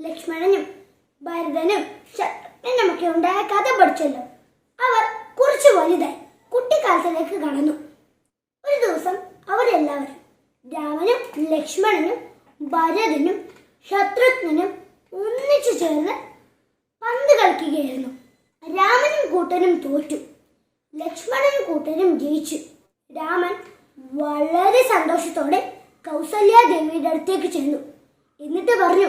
ലക്ഷ്മണനും ഭരതനും ശത്രുഘ്നനുമൊക്കെ ഉണ്ടായ കഥ പഠിച്ചല്ലോ. അവർ കുറച്ചു വലുതായി കുട്ടിക്കാലത്തിലേക്ക് കടന്നു. ഒരു ദിവസം അവരെല്ലാവരും രാമനും ലക്ഷ്മണനും ഭരതനും ശത്രുഘ്നനും ഒന്നിച്ചു ചേർന്ന് പന്ത് കളിക്കുകയായിരുന്നു. രാമനും കൂട്ടനും തോറ്റു. ലക്ഷ്മണനും കൂട്ടനും ജയിച്ചു. രാമൻ വളരെ സന്തോഷത്തോടെ കൗസല്യാദേവിയുടെ അടുത്തേക്ക് ചെന്നു. എന്നിട്ട് പറഞ്ഞു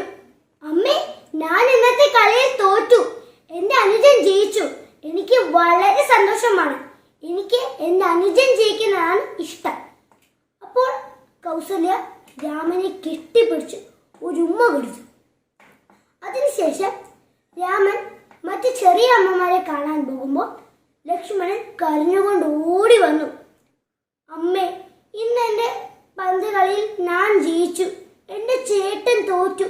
അമ്മേ ഞാൻ ഇന്നത്തെ കളിയിൽ തോറ്റു. എന്റെ അനുജൻ ജയിച്ചു. എനിക്ക് വളരെ സന്തോഷമാണ്. എനിക്ക് എന്റെ അനുജൻ ജയിക്കുന്നതാണ് ഇഷ്ടം. അപ്പോൾ കൗസല്യ രാമനെ കെട്ടിപ്പിടിച്ച് ഒരു ഉമ്മ കൊടുത്തു അതിനുശേഷം രാമൻ മറ്റു ചെറിയ അമ്മമാരെ കാണാൻ പോകുമ്പോൾ ലക്ഷ്മണൻ കരഞ്ഞുകൊണ്ട് ഓടി വന്നു. അമ്മേ ഇന്ന് എന്റെ പന്ത് കളിയിൽ ഞാൻ ജയിച്ചു. എന്റെ ചേട്ടൻ തോറ്റു.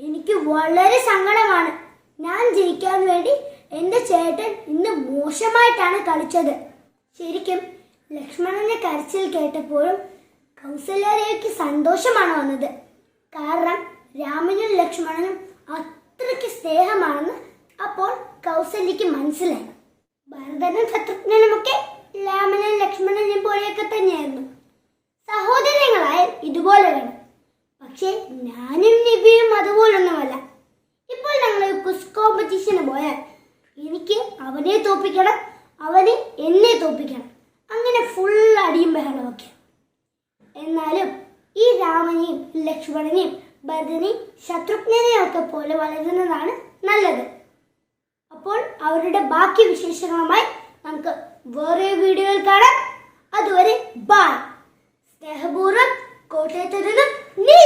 എനിക്ക് വളരെ സങ്കടമാണ്. ഞാൻ ജയിക്കാൻ വേണ്ടി എന്റെ ചേട്ടൻ ഇന്ന് മോശമായിട്ടാണ് കളിച്ചത്. ശരിക്കും ലക്ഷ്മണന്റെ കരച്ചിൽ കേട്ടപ്പോഴും കൗസല്യാദേവിക്ക് സന്തോഷമാണ് വന്നത്. കാരണം രാമനും ലക്ഷ്മണനും അത്രയ്ക്ക് സ്നേഹമാണെന്ന് അപ്പോൾ കൗസല്യക്ക് മനസ്സിലായി. ഭരതനും ശത്രുഘ്നനുമൊക്കെ ഞാനും നിബിയും അതുപോലൊന്നുമല്ല. ഇപ്പോൾ ഞങ്ങൾ ക്വിസ് കോമ്പറ്റീഷന് പോയാൽ എനിക്ക് അവനെ തോപ്പിക്കണം അവന് എന്നെ തോപ്പിക്കണം അങ്ങനെ ഫുൾ അടിയും ബഹളമൊക്കെ എന്നാലും ഈ രാമനെയും ലക്ഷ്മണനെയും ഭരതനെയും ശത്രുഘ്നെയും ഒക്കെ പോലെ വളരുന്നതാണ് നല്ലത്. അപ്പോൾ അവരുടെ ബാക്കി വിശേഷങ്ങളുമായി നമുക്ക് വേറെ വീഡിയോയിൽ കാണാം. അതുവരെ ബായ് സ്നേഹപൂർവം കോട്ടയത്ത് നിന്നും നീ